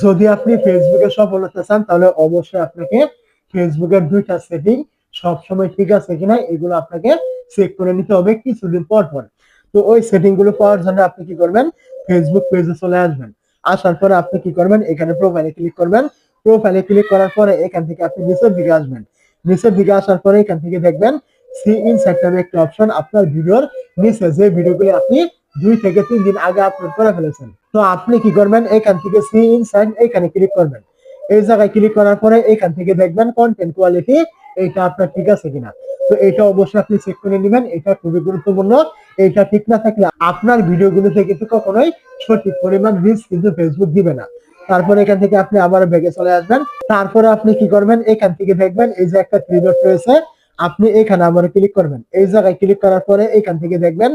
যদি আপনি ফেসবুকে সফল হতে চান, তাহলে অবশ্যই আপনাকে ফেসবুকের দুইটা সেটিং সবসময় ঠিক আছে কিনা এগুলো আপনাকে চেক করে নিতে হবে কিছুদিন পর পর। তো ওই সেটিংগুলো পাওয়ার জন্য আপনি কি করবেন? ফেসবুক পেজে চলে আসবেন। আসার পরে আপনি কি করবেন? এখানে প্রোফাইলে ক্লিক করবেন। প্রোফাইলে ক্লিক করার পরে এখান থেকে আপনি নিচের দিকে আসবেন। নিচের দিকে আসার পরে এখান থেকে দেখবেন সি ইনসাইট নামে একটা অপশন আপনার ভিডিওর নিচে যে ভিডিওগুলি আপনি দুই থেকে তিন দিন আগে আপলোড করে ফেলেছেন। তো আপনি কি করবেন? এখান থেকে সি ইনসাইট এখানে ক্লিক করবেন। এই জায়গায় ক্লিক করার পরে এখান থেকে দেখবেন কন্টেন্ট কোয়ালিটি এটা আপনার ঠিক আছে কিনা? তো এটা অবশ্যই আপনি চেক করে নেবেন, এটা খুবই গুরুত্বপূর্ণ। এটা ঠিক না থাকলে আপনার ভিডিওগুলোতে কিন্তু কখনোই সঠিক পরিমাণ রিচ কিন্তু ফেসবুক দিবে না। তারপরে এখান থেকে আপনি আবার ব্যাগে চলে আসবেন। তারপরে আপনি কি করবেন? এখান থেকে দেখবেন এই যে একটা থ্রি ডট রয়েছে, আপনি এখানে আবার ক্লিক করবেন। এই জায়গায় ক্লিক করার পরে এখান থেকে দেখবেন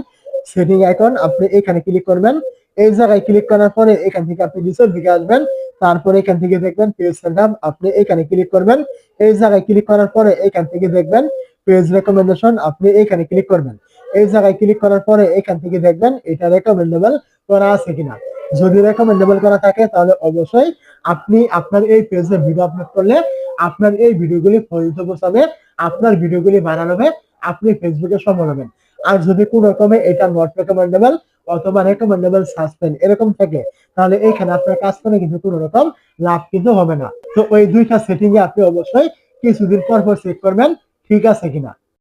সেটিং আইকন আপনি এখানে ক্লিক করবেন। এই জায়গায় ক্লিক করার পরে এখান থেকে আপনি নিচের দিকে আসবেন। তারপরে এখান থেকে দেখবেন পেজ নাম আপনি এখানে ক্লিক করবেন। এই জায়গায় ক্লিক করার পরে এখান থেকে দেখবেন পেজ রেকমেন্ডেশন আপনি এখানে ক্লিক করবেন। এই জায়গায় ক্লিক করার পরে এখান থেকে দেখবেন এটা রেকমেন্ডেবল করা আছে কিনা। যদি রেকমেন্ডেবল করা থাকে, তাহলে অবশ্যই আপনি আপনার এই পেজে ভিডিও আপলোড করলে আপনার এই ভিডিওগুলি ফলিত পৌঁছাবে আপনার ভিডিওগুলি ভাইরাল হবে, আপনি ফেসবুকে সফল হবেন। আর যদি কোন রকমে এটা নট রেকমেন্ডেবল অথবা রেকমেন্ডেবল সাসপেন্ড এরকম থাকে, তাহলে এইখানে আপনার কাজ করে কিন্তু কোনো রকম লাভ কিন্তু হবে না। তো ওই দুইটা সেটিং এ আপনি অবশ্যই কিছুদিন পর পর চেক করবেন, ঠিক আছে কিনা।